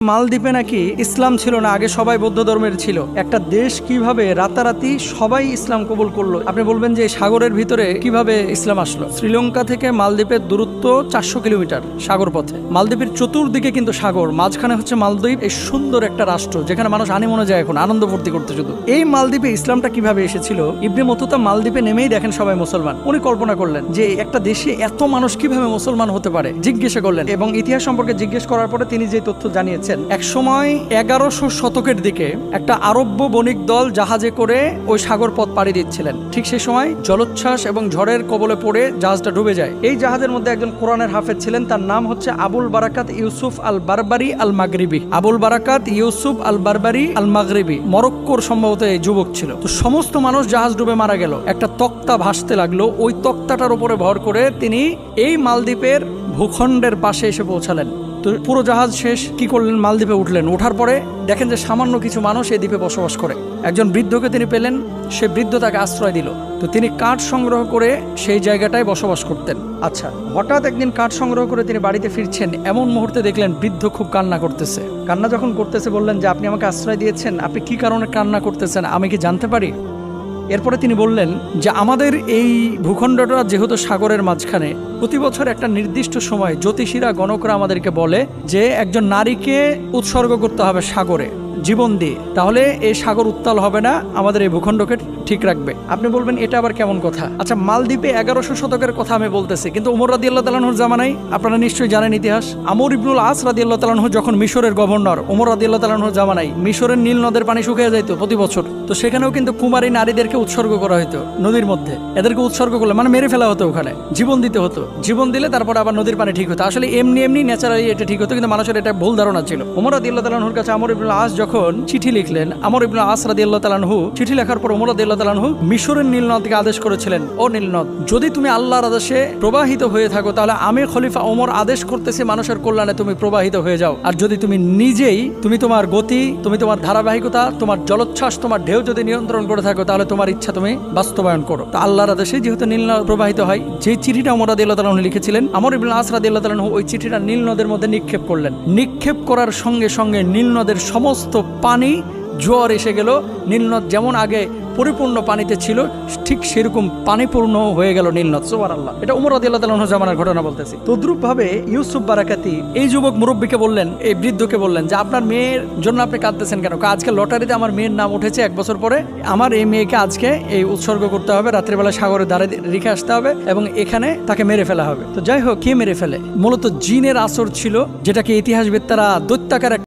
মালদ্বীপে নাকি ইসলাম ছিল না, আগে সবাই বৌদ্ধ ধর্মের ছিল। একটা দেশ কীভাবে রাতারাতি সবাই ইসলাম কবুল করল? আপনি বলবেন যে সাগরের ভিতরে কীভাবে ইসলাম আসলো? শ্রীলঙ্কা থেকে মালদ্বীপের দূরত্ব চারশো কিলোমিটার সাগর পথে মালদ্বীপের চতুর্দিকে কিন্তু সাগর, মাঝখানে হচ্ছে মালদ্বীপ। এই সুন্দর একটা রাষ্ট্র, যেখানে মানুষ আনিমনে যায় এখন, আনন্দ ফুর্তি করতে শুধু। এই মালদ্বীপে ইসলামটা কীভাবে এসেছিল? ইবনে মতুতা মালদ্বীপে নেমেই দেখেন সবাই মুসলমান। উনি কল্পনা করলেন যে একটা দেশে এত মানুষ কীভাবে মুসলমান হতে পারে? জিজ্ঞাসা করলেন এবং ইতিহাস সম্পর্কে জিজ্ঞেস করার পরে তিনি যে তথ্য জানিয়েছেন এক সময় এগারোশো শতকের দিকে একটা আরব্য বণিক দল জাহাজে করে ওই সাগর পথ পাড়ি দিচ্ছিলেন। ঠিক সেই সময় জলোচ্ছ্বাস এবং ঝড়ের কবলে পড়ে জাহাজটা ডুবে যায়। এই জাহাজের মধ্যে একজন কোরআনের হাফেজ ছিলেন, তার নাম হচ্ছে Abul Barakat Yusuf al Barbari al Maghribi Abul Barakat Yusuf al বারবারি আল মাগরিবি মরক্কোর সম্ভবত এই যুবক ছিল। তো সমস্ত মানুষ জাহাজ ডুবে মারা গেল। একটা তক্তা ভাসতে লাগল। ওই তক্তাটার উপরে ভর করে তিনি এই মালদ্বীপের ভূখণ্ডের পাশে এসে পৌঁছালেন। তো পুরো জাহাজ শেষ। কি করলেন? মালদ্বীপে উঠলেন। ওঠার পরে দেখেন যে সামান্য কিছু মানুষ এই দ্বীপে বসবাস করে। একজন বৃদ্ধকে তিনি পেলেন, সে বৃদ্ধ তাকে আশ্রয় দিল। তো তিনি কাঠ সংগ্রহ করে সেই জায়গাটায় বসবাস করতেন। আচ্ছা হঠাৎ একদিন কাঠ সংগ্রহ করে তিনি বাড়িতে ফিরছেন, এমন মুহূর্তে দেখলেন বৃদ্ধ খুব কান্না করতেছে। কান্না যখন করতেছে, বললেন যে, আপনি আমাকে আশ্রয় দিয়েছেন। আপনি কি কারণে কান্না করতেছেন? আমি কি জানতে পারি? এরপরে তিনি বললেন যে আমাদের এই ভূখণ্ডটা যেহেতু সাগরের মাঝখানে, প্রতি বছর একটা নির্দিষ্ট সময় জ্যোতিষীরা, গণকরা আমাদেরকে বলে যে একজন নারীকে উৎসর্গ করতে হবে সাগরে। জীবন দিয়ে তাহলে এই সাগর উত্তাল হবে না, আমাদের এই ভূখণ্ডকে ঠিক রাখবে। আপনি বলবেন, এটা আবার কেমন কথা? আচ্ছা মালদ্বীপে এগারোশো শতকের কথা আমি বলতেছি, কিন্তু উমর রাদি আল্লাহ তালাহুর জামানাই আপনারা নিশ্চয়ই জানেন ইতিহাস। আমর ইবনুল আস রাদি আল্লাহ তালাহু যখন মিশরের গভর্নর, উমর রাদি আল্লাহ তালাহুর জামানাই মিশরের নীল নদের পানি শুকিয়ে যাইতো প্রতি বছর, তো সেখানেও কিন্তু কুমারী নারীদেরকে উৎসর্গ করা হতো নদীর মধ্যে। এদেরকে উৎসর্গ করলে মানে মেরে ফেলা হতো ওখানে, জীবন দিতে হতো। জীবন দিলে তারপর আবার নদীর পানি ঠিক হতো। আসলে এমনি এমনি ন্যাচারালি এটা ঠিক হতো, কিন্তু মানুষের এটা ভুল ধারণা ছিল। উমর রাদি আল্লাহ তালাহুর কাছে আমর ইবনুল আস যখন চিঠি লিখলেন, আমর ইবনুল আস রাদি আল্লাহ তালাহু চিঠি লেখার পর উমর রাদি আল্লাহ তালাহু মিশরের নীলনদকে আদেশ করেছিলেন, ও নীলনদ, যদি তুমি আল্লাহর আদেশে প্রবাহিত হয়ে থাকো, তাহলে আমি খলিফা ওমর আদেশ করতেছি মানুষের কল্যাণে তুমি প্রবাহিত হয়ে যাও। আর যদি তুমি নিজেই, তুমি তোমার গতি, তুমি তোমার ধারাবাহিকতা, তোমার জলোচ্ছ্বাস, তোমার ঢেউ যদি নিয়ন্ত্রণ করে থাকো, তাহলে তোমার ইচ্ছা তুমি বাস্তবায়ন করো। তো আল্লাহর আদেশে যেহেতু নীল নদ প্রবাহিত হয়, যে চিঠিটা ওমর রাদি আল্লাহ তালাহু লিখেছিলেন, আমর ইবনুল আস রাদি আল্লাহ তালাহু ওই চিঠিটা নীল নদের মধ্যে নিক্ষেপ করলেন। নিক্ষেপ করার সঙ্গে সঙ্গে নীলনদের সমস্ত পানি জোয়ার এসে গেল। নীলনদ যেমন আগে পরিপূর্ণ পানিতে ছিল ঠিক সেরকম পানিপূর্ণ হয়ে গেল নীলনদ সোবার আল্লাহ এটা উমর আদিল্লাহ জামানার ঘটনা বলতেছি। তদ্রুপ ভাবে ইউসুফ বারাকাতি। এই যুবক মুরব্বীকে বললেন এই বৃদ্ধকে বললেন যে আপনার মেয়ের জন্য আপনি কাঁদতেছেন কেন? আজকে লটারিতে আমার মেয়ের নাম উঠেছে এক বছর পরে। আমার এই মেয়েকে আজকে এই উৎসর্গ করতে হবে রাত্রিবেলা সাগরে দ্বারে রেখে আসতে হবে এবং এখানে তাকে মেরে ফেলা হবে। তো যাই হোক কে মেরে ফেলে? মূলত জিনের আসর ছিল যেটাকে ইতিহাসবিদ তারা দৈত্যাকার